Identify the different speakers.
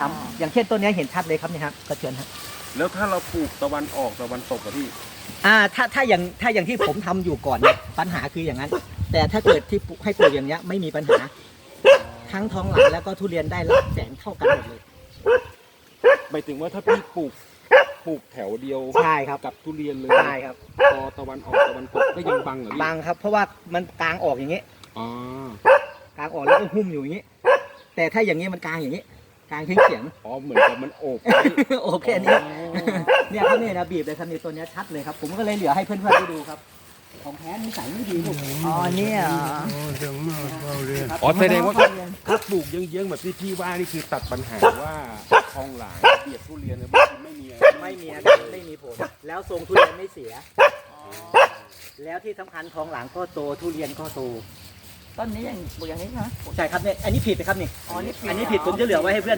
Speaker 1: ทำอย่างเช่นต้นเนี้ยเห็นชัดเลยครับนี่ครับกระเทือนครับ
Speaker 2: แล้วถ้าเราปลูกตะวันออกตะวันตกอะพี่
Speaker 1: อ่าถ้าถ้าอย่างถ้าอย่างที่ผมทำอยู่ก่อนเนี่ยปัญหาคืออย่างนั้น แต่ถ้าเกิดที่ปลูกให้ปลูกอย่างเงี้ยไม่มีปัญหา ทั้งท้องหลานแล้วก็ทุเรียนได้รับแสงเท่ากันหมดเลย
Speaker 2: หมายถึงว่าถ้าพี่ปลูกปลูกแถวเดียว
Speaker 1: ใช่ครับ
Speaker 2: กับทุเรียนเลย
Speaker 1: ใช่ครับ
Speaker 2: พอตะวันออกตะวันตกก็ยังบังเหรอพี่
Speaker 1: บางครับ เพราะว่ามันกลางออกอย่างนี้
Speaker 2: อ๋อ
Speaker 1: กลางออกแล้วก็หุ้มอยู่อย่างนี้ แต่ถ้าอย่างนี้มันกลางอย่างนี้ กลางเฉียงเฉียง
Speaker 2: อ๋อเหมือนกับมันโอบไว้
Speaker 1: ๆโอเคนี้ เนี่ยครับเนี่ยนะบีบเลยครับนี่ตัวเนี้ยชัดเลยครับ ผมก็เลยเหลือให้เพื่อนๆได้ดูครับ ของแท้นิสัยไม่ดีลูก
Speaker 3: อ๋อเนี่ยเหรอ
Speaker 4: โอ้ถึงมากเบาเรียน
Speaker 2: อ๋อแสดงว่า
Speaker 3: เขเรียน
Speaker 2: ถ้าปลูกเยื้องๆแบบที่พี่ว่านี่คือตัดปัญหาว่าทองหลางเบียดทุเรียนเนี่ยไม่มีอะไร
Speaker 1: ไม่มีอาการไม่มีผล แล้วทรงทุเรียนไม่เสีย แล้วที่สำคัญทองหลังก็โตทุเรียนก็โต
Speaker 3: ต้นนี้อย่างปลูกอย่างนี้ใช่ไหม
Speaker 1: ใช่ครับเนี่ย อันนี้ผิดนะครับนี่
Speaker 3: อ๋อนี่ผิด
Speaker 1: อันนี้ผิดผมจะเหลือไว้ให้เพื่อน